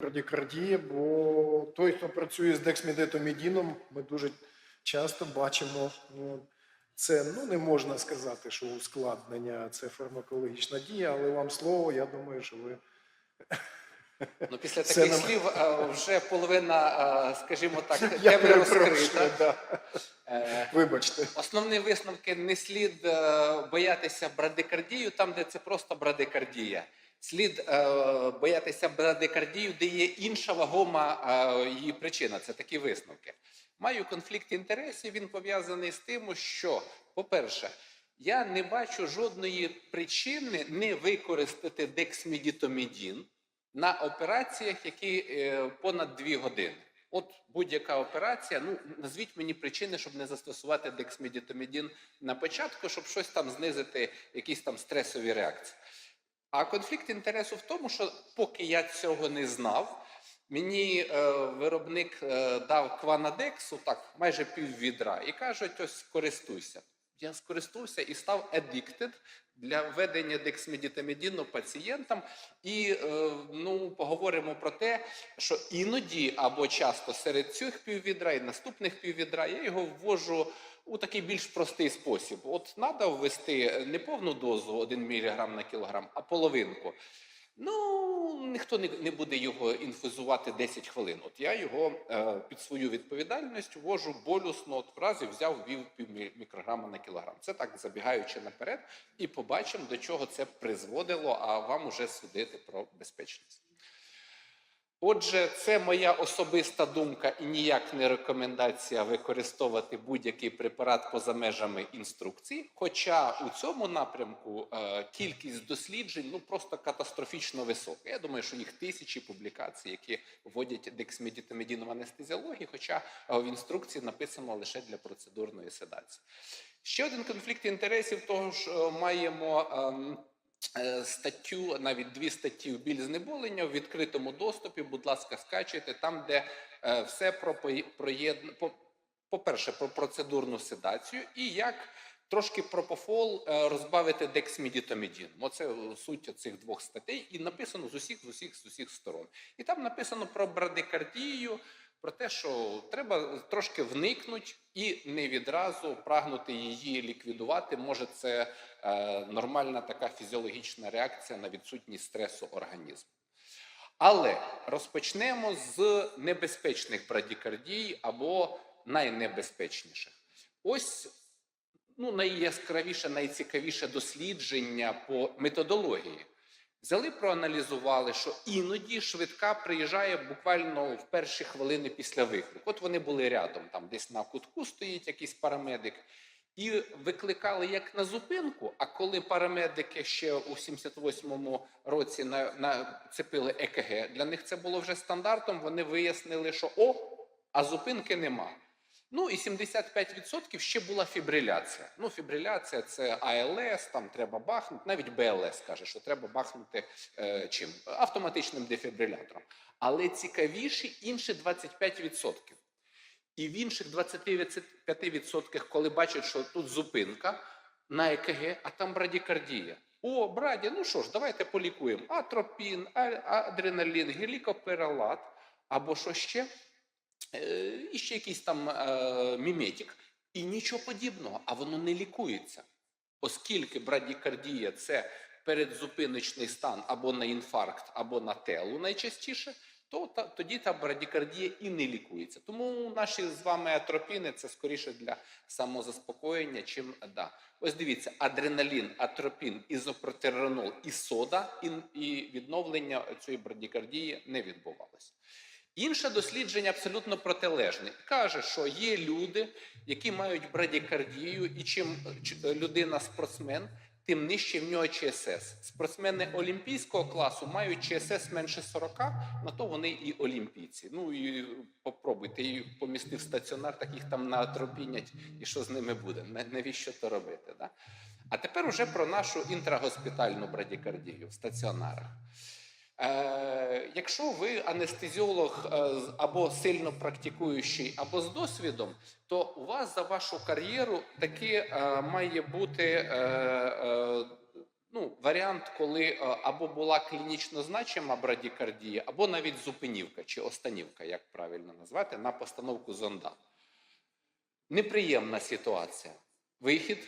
брадікардія, бо той, хто працює з дексмедетомідіном, ми дуже часто бачимо. ну, Це ну не можна сказати, що ускладнення це фармакологічна дія, але вам слово, я думаю, що ви Ну, після Це таких нам- слів вже половина, скажімо так, теми розкрита. Да. Е, Вибачте. Основні висновки не слід е, боятися брадикардію там, де це просто брадикардія. Слід е, боятися брадикардію, де є інша вагома е, її причина. Це такі висновки. Маю конфлікт інтересів. Він пов'язаний з тим, що, по-перше, я не бачу жодної причини не використати дексмедітомідін на операціях, які е, понад дві години. От будь-яка операція. Ну назвіть мені причини, щоб не застосувати дексмедітомідін на початку, щоб щось там знизити, якісь там стресові реакції. А конфлікт інтересу в тому, що поки я цього не знав, мені е, виробник е, дав кванадексу, так майже пів відра, і кажуть: ось користуйся. Я скористувався і став addicted для введення дексмедітамідіну пацієнтам. І е, ну, поговоримо про те, що іноді або часто серед цих піввідра і наступних піввідра я його ввожу у такий більш простий спосіб. От треба ввести не повну дозу 1 мг на кілограм, а половинку. Ну, ніхто не, буде його інфузувати 10 хвилин. От я його е, під свою відповідальність ввожу болюсно. От разі взяв вів мікрограма на кілограм. Це так забігаючи наперед, і побачимо, до чого це призводило, а вам уже судити про безпечність. Отже, це моя особиста думка і ніяк не рекомендація використовувати будь-який препарат поза межами інструкції. Хоча у цьому напрямку е, кількість досліджень ну просто катастрофічно висока. Я думаю, що їх тисячі публікацій, які вводять дексмедітамідін в анестезіології, хоча е, в інструкції написано лише для процедурної седації. Ще один конфлікт інтересів, того ж е, маємо. Е, статтю, навіть дві статті біль знеболення в відкритому доступі. Будь ласка, скачуйте там, де е, все про пої- по- по-перше, про процедурну седацію і як трошки пропофол е, розбавити дексмедітомідін. Оце суть цих двох статей, і написано з усіх, з усіх, з усіх сторон. І там написано про брадикардію, про те, що треба трошки вникнути і не відразу прагнути її ліквідувати. Може, це нормальна така фізіологічна реакція на відсутність стресу організму. Але розпочнемо з небезпечних брадікардій або найнебезпечніших. Ось ну, найяскравіше, найцікавіше дослідження по методології. Взяли, проаналізували, що іноді швидка приїжджає буквально в перші хвилини після виклику. От вони були рядом, там десь на кутку стоїть якийсь парамедик, і викликали як на зупинку. А коли парамедики ще у 78-му році на, нацепили ЕКГ, для них це було вже стандартом. Вони вияснили, що о, а зупинки нема. Ну і 75% ще була фібриляція. Ну, фібриляція це АЛС, там треба бахнути, навіть БЛС каже, що треба бахнути е, чим? Автоматичним дефібрилятором. Але цікавіші інші 25%. І в інших 25%, коли бачать, що тут зупинка на ЕКГ, а там брадікардія. О, браді, ну що ж, давайте полікуємо. Атропін, адреналін, гелікопералат, або що ще? Е, і ще якийсь там е, міметик. І нічого подібного, а воно не лікується. Оскільки брадікардія це передзупиночний стан або на інфаркт, або на телу найчастіше, то та, тоді та брадікардія і не лікується. Тому наші з вами атропіни це скоріше для самозаспокоєння, чим да. Ось дивіться: адреналін, атропін, ізопротеронол і сода, і, і відновлення цієї брадікардії не відбувалося. Інше дослідження абсолютно протилежне. Каже, що є люди, які мають брадікардію, і чим людина спортсмен, тим нижче в нього ЧСС. Спортсмени олімпійського класу мають ЧСС менше 40, на то вони і олімпійці. Ну і попробуйте їх помістити в стаціонар, так їх там наотропінять, і що з ними буде? Навіщо то робити? Да? А тепер уже про нашу інтрагоспітальну брадікардію в стаціонарах. Якщо ви анестезіолог е, або сильно практикуючий, або з досвідом, то у вас за вашу кар'єру таки е, має бути е, ну, варіант, коли або була клінічно значима брадікардія, або навіть зупинівка чи останівка, як правильно назвати, на постановку зонда. Неприємна ситуація. Вихід.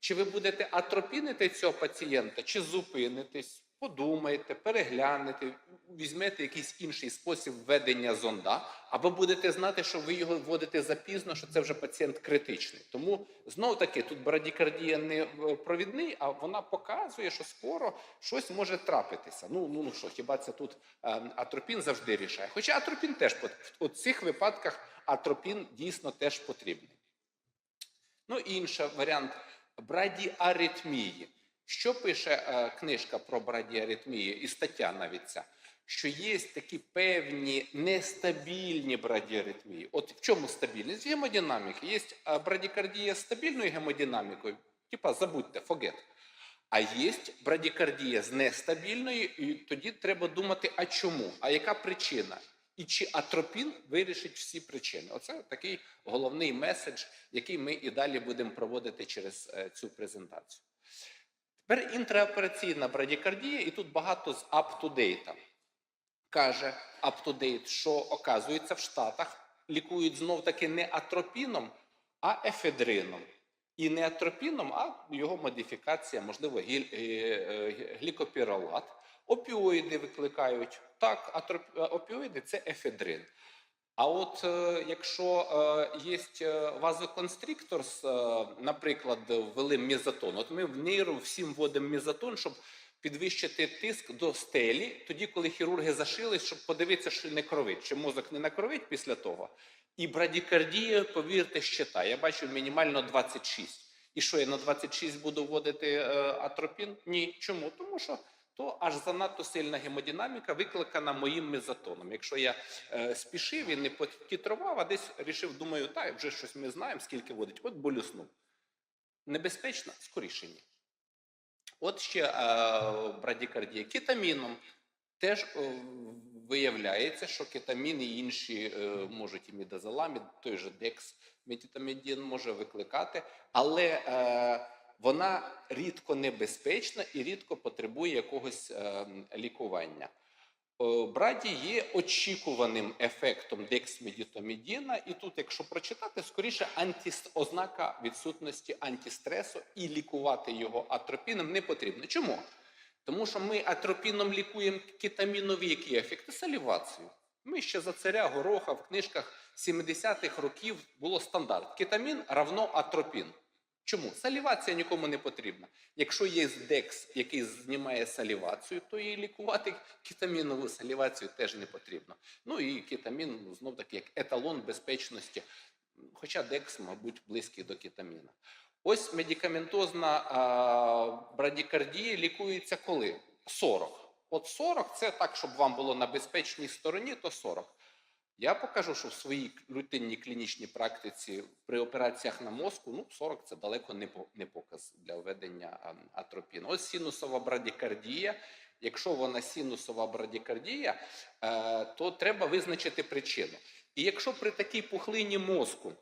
Чи ви будете атропінити цього пацієнта, чи зупинитесь, подумайте, переглянете, візьмете якийсь інший спосіб введення зонда, або будете знати, що ви його вводите запізно, що це вже пацієнт критичний. Тому знову таки тут брадікардія не е, провідний, а вона показує, що скоро щось може трапитися. Ну ну, ну що, хіба це тут е, атропін завжди рішає? Хоча атропін теж у цих випадках атропін дійсно теж потрібний. Ну, інший варіант брадіаритмії. Що пише е, книжка про брадіаритмії і стаття навіть ця? Що є такі певні нестабільні брадіаритмії. От в чому стабільність? Гемодинаміки. Є е, брадікардія з стабільною гемодинамікою, типа забудьте, forget. А є брадікардія з нестабільною, і тоді треба думати, а чому? А яка причина? І чи атропін вирішить всі причини? Оце такий головний меседж, який ми і далі будемо проводити через е, цю презентацію. Тепер інтраопераційна брадікардія, і тут багато з up-to-date. Каже up-to-date, що оказується в Штатах лікують знов таки не атропіном, а ефедрином. І не атропіном, а його модифікація, можливо, е, е, глікопіролат. Опіоїди викликають. Так, атроп, е, опіоїди це ефедрин. А от е, якщо е, є вазоконстриктор, е, наприклад, ввели мезотон, от ми в нейру всім вводимо мезотон, щоб підвищити тиск до стелі, тоді, коли хірурги зашились, щоб подивитися, що не кровить, чи мозок не накровить після того. І брадікардія, повірте, щита. Я бачу мінімально 26. І що я на 26 буду вводити атропін? Ні. Чому? Тому що то аж занадто сильна гемодинаміка викликана моїм мезотоном. Якщо я е, спішив і не потітрував, а десь рішив, думаю, так, вже щось ми знаємо, скільки водить. От болюснув. Небезпечно? Скоріше ні. От ще е, брадікардія кетаміном. Теж е, виявляється, що кетамін і інші е, можуть і мідазоламід, той же декс, метітамідін може викликати, але е, вона рідко небезпечна і рідко потребує якогось е, лікування. Е, Браді є очікуваним ефектом дексмедітомідіна, і тут, якщо прочитати, скоріше антіс... ознака відсутності антистресу, і лікувати його атропіном не потрібно. Чому? Тому що ми атропіном лікуємо кетамінові які ефекти? Салівацію. Ми ще за царя Гороха в книжках 70-х років було стандарт. Кетамін равно атропін. Чому? Салівація нікому не потрібна. Якщо є декс, який знімає салівацію, то і лікувати кетамінову салівацію теж не потрібно. Ну і кетамін, ну, знов таки, як еталон безпечності, хоча декс, мабуть, близький до кетаміна. Ось медикаментозна а, брадікардія лікується коли? 40. От 40 це так, щоб вам було на безпечній стороні, то 40. Я покажу, що в своїй рутинній клінічній практиці при операціях на мозку ну, 40 це далеко не, показ для введення а, атропіну. Ось синусова брадікардія. Якщо вона синусова брадікардія, е, то треба визначити причину. І якщо при такій пухлині мозку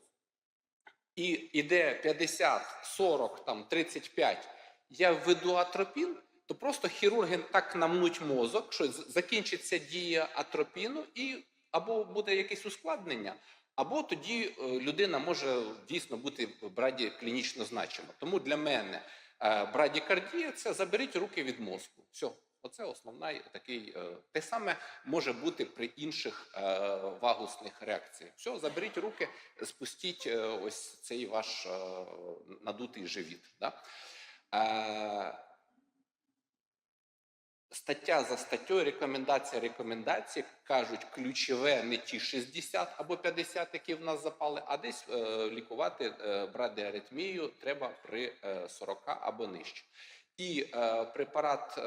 і іде 50, 40, там 35, я введу атропін, то просто хірурги так намнуть мозок, що закінчиться дія атропіну, і або буде якесь ускладнення, або тоді е, людина може дійсно бути в браді клінічно значима. Тому для мене е, брадікардія це заберіть руки від мозку. Все. Оце основний такий. е, Те саме може бути при інших вагусних реакціях. Все, заберіть руки, спустіть ось цей ваш надутий живіт. Стаття за статтею, рекомендація рекомендації кажуть, ключове не ті 60 або 50, які в нас запали, а десь е, лікувати е, брати аритмію треба при е, 40 або нижче. І е, препарат е,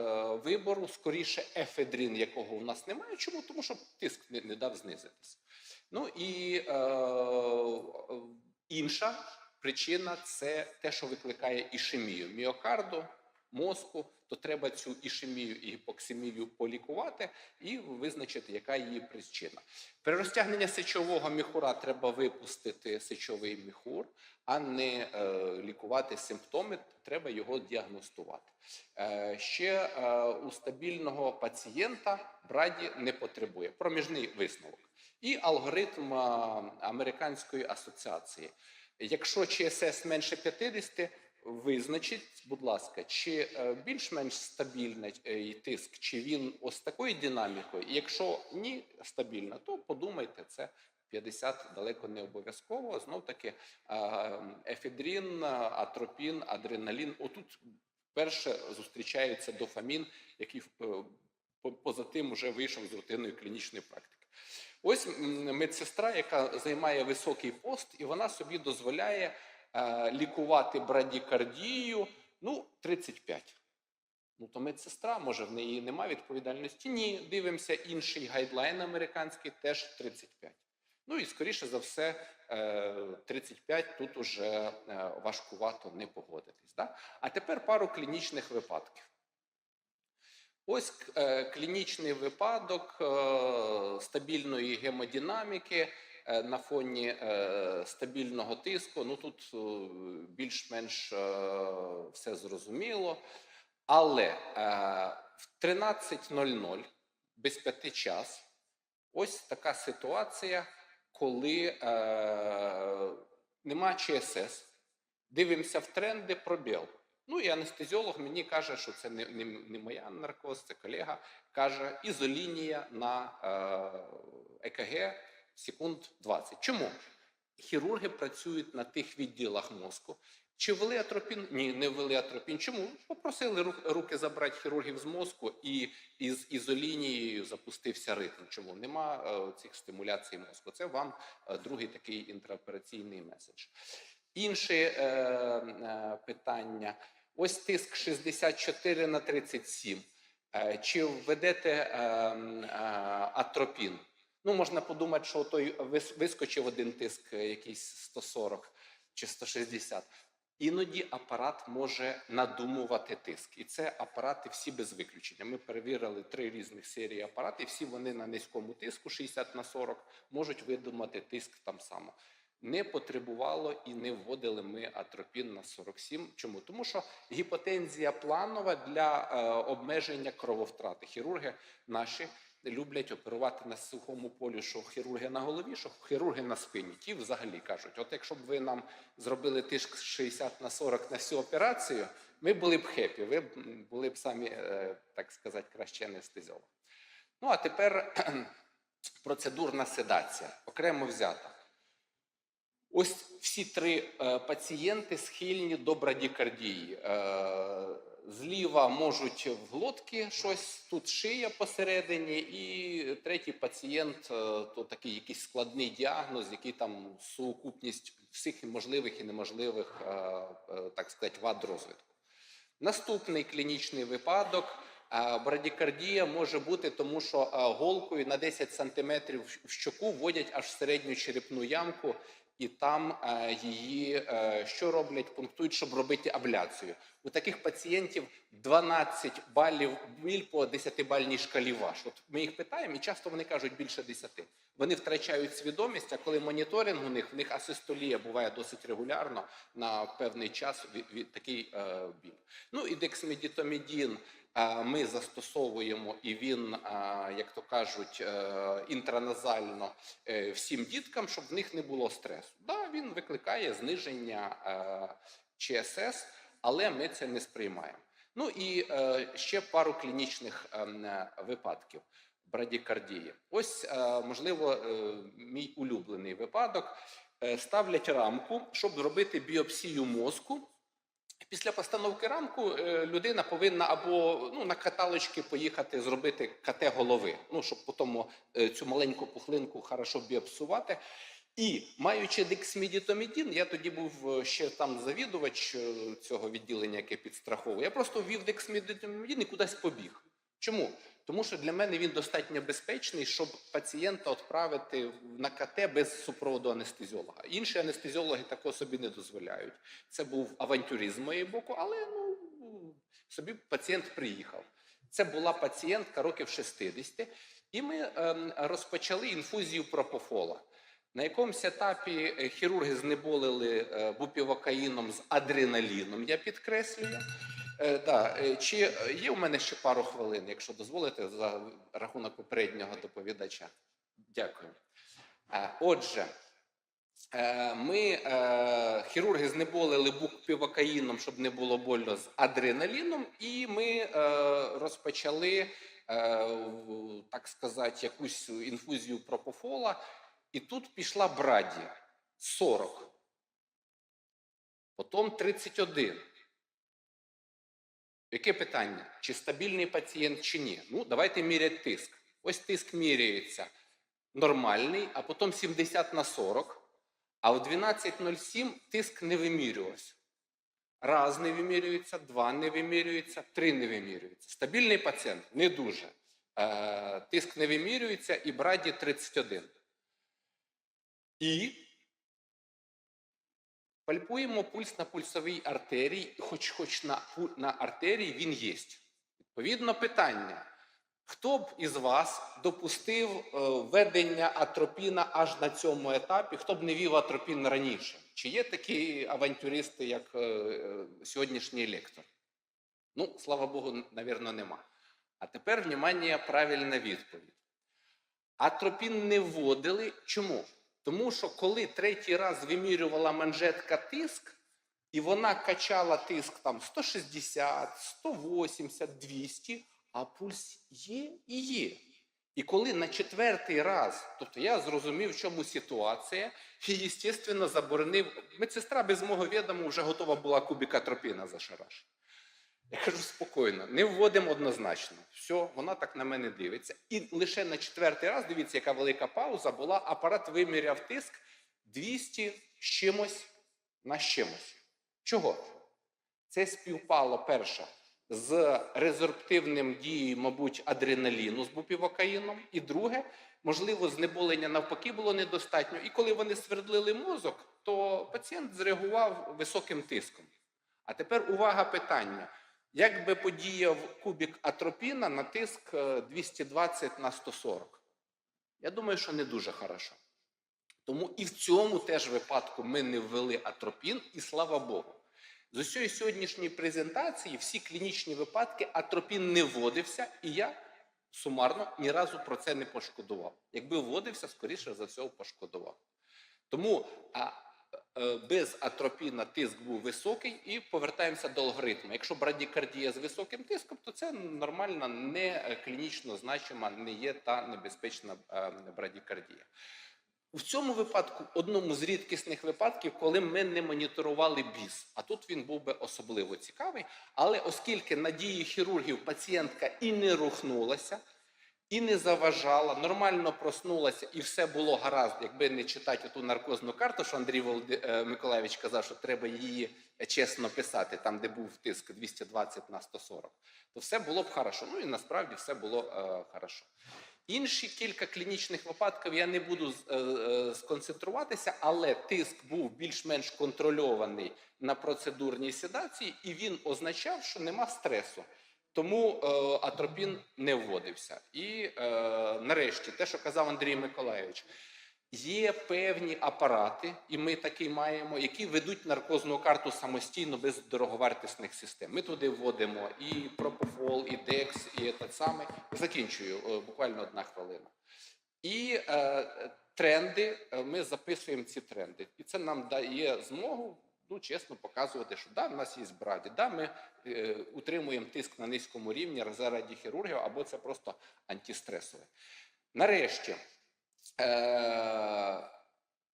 вибору скоріше ефедрин, якого у нас немає. Чому? Тому що тиск не, не дав знизитися. Ну і е, інша причина це те, що викликає ішемію міокарду, мозку, то треба цю ішемію і гіпоксимію полікувати і визначити, яка її причина. При розтягненні сечового міхура треба випустити сечовий міхур, а не е, лікувати симптоми, треба його діагностувати. Е, ще е, у стабільного пацієнта браді не потребує. Проміжний висновок. І алгоритм е, Американської асоціації. Якщо ЧСС менше 50, визначіть, будь ласка, чи е, більш-менш стабільний е, тиск, чи він ось такою динамікою. Якщо ні стабільно, то подумайте, це 50 далеко не обов'язково. Знов таки е, ефедрин, атропін, адреналін. Отут перше зустрічається дофамін, який е, по- поза тим вже вийшов з рутинної клінічної практики. Ось медсестра, яка займає високий пост, і вона собі дозволяє лікувати брадікардію, ну, 35. Ну, то медсестра, може, в неї немає відповідальності? Ні, дивимося, інший гайдлайн американський теж 35. Ну і скоріше за все, е, 35 тут уже е, важкувато не погодитись. Да? А тепер пару клінічних випадків. Ось е, клінічний випадок е, стабільної гемодинаміки е, на фоні е, стабільного тиску. Ну тут е, більш-менш е, все зрозуміло. Але е, в 13.00 без п'яти час ось така ситуація, коли е, нема ЧСС, дивимося в тренди пробіл. Ну і анестезіолог мені каже, що це не, не, не моя наркоз, це колега. Каже, ізолінія на е, ЕКГ секунд 20. Чому? Хірурги працюють на тих відділах мозку. Чи ввели атропін? Ні, не ввели атропін. Чому? Попросили руки забрати хірургів з мозку, і із ізолінією запустився ритм. Чому? Нема е, цих стимуляцій мозку. Це вам е, другий такий інтраопераційний меседж. Інше е, е, питання. Ось тиск 64 на 37. Е, Чи введете е, е, атропін? Ну, можна подумати, що той вис- вискочив один тиск, е, якийсь 140 чи 160. Іноді апарат може надумувати тиск. І це апарати всі без виключення. Ми перевірили три різних серії апаратів, всі вони на низькому тиску 60 на 40 можуть видумати тиск там само. Не потребувало і не вводили ми атропін на 47. Чому? Тому що гіпотензія планова для е, обмеження крововтрати. Хірурги наші люблять оперувати на сухому полі, що хірурги на голові, що хірурги на спині. Ті взагалі кажуть: от якщо б ви нам зробили тиск 60 на 40 на всю операцію, ми були б хепі, ви були б самі, е, так сказати, краще анестезіолог. Ну а тепер процедурна седація, окремо взята. Ось всі три е, пацієнти схильні до брадікардії. Зліва можуть в глотки щось, тут шия посередині, і третій пацієнт е, то такий якийсь складний діагноз, який там сукупність всіх можливих і неможливих, е, е, так сказати, вад розвитку. Наступний клінічний випадок. Брадікардія може бути, тому що голкою на 10 см в щоку вводять аж середню черепну ямку, і там е, її е, що роблять? Пунктують, щоб робити абляцію. У таких пацієнтів 12 балів біль по 10-бальній шкалі ваш. От ми їх питаємо, і часто вони кажуть більше 10. Вони втрачають свідомість, а коли моніторинг у них, в них асистолія буває досить регулярно на певний час від, від такий е, біль. Ну і дексмедітомідін е, ми застосовуємо, і він, е, як то кажуть, е, інтраназально е, всім діткам, щоб в них не було стресу. Да, він викликає зниження е, ЧСС, але ми це не сприймаємо. Ну і е, ще пару клінічних ем, е, випадків брадікардії. Ось, е, можливо, е, мій улюблений випадок. Е, Ставлять рамку, щоб зробити біопсію мозку. Після постановки рамку е, людина повинна або ну, на каталочки поїхати зробити КТ голови, ну, щоб потім е, цю маленьку пухлинку хорошо біопсувати. І маючи дексмідітомідін, я тоді був е, ще там завідувач е, цього відділення, яке підстраховує. Я просто ввів дексмідітомідін і кудись побіг. Чому? Тому що для мене він достатньо безпечний, щоб пацієнта відправити на КТ без супроводу анестезіолога. Інші анестезіологи такого собі не дозволяють. Це був авантюризм моєї боку, але ну Собі пацієнт приїхав. Це була пацієнтка років 60, і ми ем, розпочали інфузію пропофола. На якомусь етапі е, хірурги знеболили е, бупівокаїном з адреналіном, я підкреслюю. Е, да, чи є у мене ще пару хвилин, якщо дозволите, за рахунок попереднього доповідача? Дякую. Отже, ми хірурги знеболили бупівокаїном, щоб не було больно з адреналіном, і ми розпочали, так сказати, якусь інфузію пропофола. І тут пішла браді 40. Потім 31. Яке питання? Чи стабільний пацієнт, чи ні? Ну, давайте міряти тиск. Ось тиск міряється нормальний, а потім 70 на 40. А в 12.07 тиск не вимірювався. Раз не вимірюється, два не вимірюється, три не вимірюється. Стабільний пацієнт не дуже. Е, тиск не вимірюється і браді 31. І пальпуємо пульс на пульсовій артерії, хоч, хоч на, на артерії він є. Відповідно, питання. Хто б із вас допустив е, введення атропіна аж на цьому етапі, хто б не вів атропін раніше? Чи є такі авантюристи, як е, е, сьогоднішній лектор? Ну, слава Богу, навірно, нема. А тепер, внимання, правильна відповідь. Атропін не вводили. Чому? Тому що коли третій раз вимірювала манжетка тиск, і вона качала тиск там 160, 180, 200, а пульс є і є. І коли на четвертий раз, тобто я зрозумів, в чому ситуація, і, звісно, заборонив. Медсестра без мого відому вже готова була кубіка тропіна зашарашити. Я кажу спокійно, не вводимо однозначно. Все, вона так на мене дивиться. І лише на четвертий раз, дивіться, яка велика пауза була, апарат виміряв тиск 200 з чимось на чимось. Чого? Це співпало перше з резорптивним дією, мабуть, адреналіну з бупівокаїном. І друге, можливо, знеболення навпаки було недостатньо. І коли вони свердлили мозок, то пацієнт зреагував високим тиском. А тепер увага питання. Як би подіяв кубік атропіна на тиск е, 220 на 140? Я думаю, що не дуже хорошо. Тому і в цьому теж випадку ми не ввели атропін, і слава Богу. З усієї сьогоднішньої презентації всі клінічні випадки атропін не вводився, і я сумарно ні разу про це не пошкодував. Якби вводився, скоріше за все, пошкодував. Тому а, е, без атропіна тиск був високий, і повертаємося до алгоритму. Якщо брадікардія з високим тиском, то це нормальна, не е, клінічно значима, не є та небезпечна е, брадікардія. У цьому випадку, одному з рідкісних випадків, коли ми не моніторували біс, а тут він був би особливо цікавий. Але оскільки на дії хірургів пацієнтка і не рухнулася, і не заважала, нормально проснулася, і все було гаразд, якби не читати ту наркозну карту, що Андрій Володи... е, Миколаївич казав, що треба її чесно писати, там, де був тиск 220 на 140, то все було б хорошо. Ну і насправді все було е, хорошо. Інші кілька клінічних випадків я не буду е, е, сконцентруватися, але тиск був більш-менш контрольований на процедурній седації, і він означав, що нема стресу. Тому е, атропін не вводився. І е, нарешті, те, що казав Андрій Миколайович, є певні апарати, і ми такий маємо, які ведуть наркозну карту самостійно без дороговартісних систем. Ми туди вводимо і пропофол, і декс, і те саме. Закінчую е, буквально одна хвилина. І е, тренди, е, ми записуємо ці тренди. І це нам дає змогу ну, чесно показувати, що да, в нас є браді, да, ми е, утримуємо тиск на низькому рівні заради хірургів, або це просто антистресове. Нарешті, е,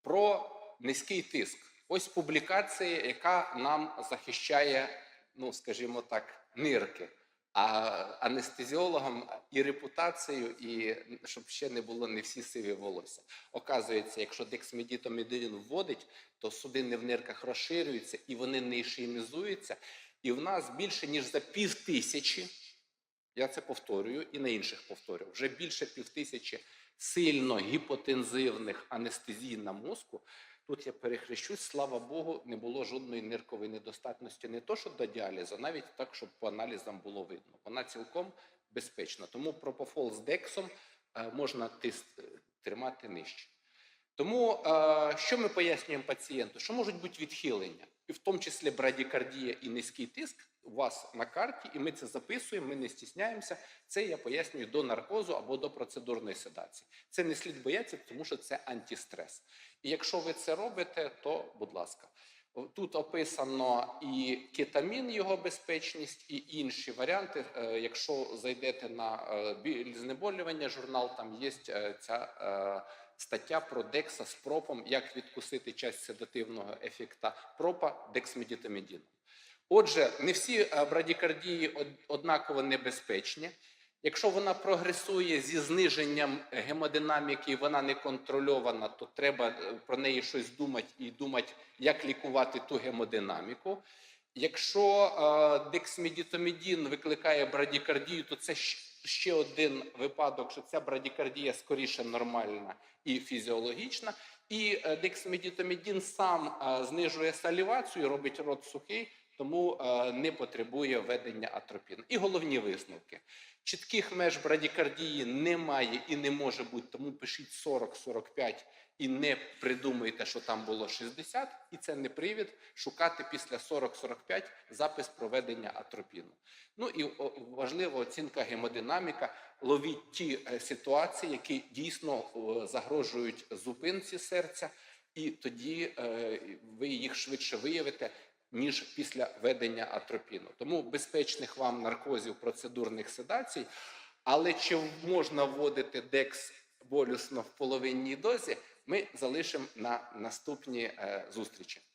про низький тиск. Ось публікація, яка нам захищає, ну скажімо так, нирки. А анестезіологам і репутацію, і щоб ще не було не всі сиві волосся. Оказується, якщо дексмедітомедин вводить, то судини в нирках розширюються і вони не ішемізуються. І в нас більше ніж за пів тисячі, я це повторюю і на інших повторюю, вже більше пів тисячі сильно гіпотензивних анестезій на мозку Тут я перехрещусь, слава Богу, не було жодної ниркової недостатності, не то, що до діалізу, навіть так, щоб по аналізам було видно. Вона цілком безпечна. Тому пропофол з дексом е, можна е, тримати нижче. Тому е, що ми пояснюємо пацієнту? Що можуть бути відхилення, і в тому числі брадікардія і низький тиск у вас на карті, і ми це записуємо, ми не стісняємося. Це я пояснюю до наркозу або до процедурної седації. Це не слід боятися, тому що це антистрес. І якщо ви це робите, то будь ласка. Тут описано і кетамін, його безпечність, і інші варіанти. Е, Якщо зайдете на е, знеболювання, журнал, там є е, ця стаття про декса з пропом, як відкусити часть седативного ефекта пропа дексмедітамідіном. Отже, не всі брадікардії однаково небезпечні. Якщо вона прогресує зі зниженням гемодинаміки, і вона не контрольована, то треба е, про неї щось думати і думати, як лікувати ту гемодинаміку. Якщо е, дексмедітомідін викликає брадікардію, то це ще один випадок, що ця брадікардія скоріше нормальна і фізіологічна. І е, дексмедітомідін сам знижує салівацію, робить рот сухий, тому е, не потребує введення атропіну. І головні висновки. Чітких меж брадікардії немає і не може бути, тому пишіть 40-45 і не придумуйте, що там було 60, і це не привід шукати після 40-45 запис проведення атропіну. Ну і важлива оцінка гемодинаміка. Ловіть ті е, ситуації, які дійсно загрожують зупинці серця, і тоді е, ви їх швидше виявите. Ніж після ведення атропіну. Тому безпечних вам наркозів процедурних седацій, але чи можна вводити декс болюсно в половинній дозі, ми залишимо на наступні е, зустрічі.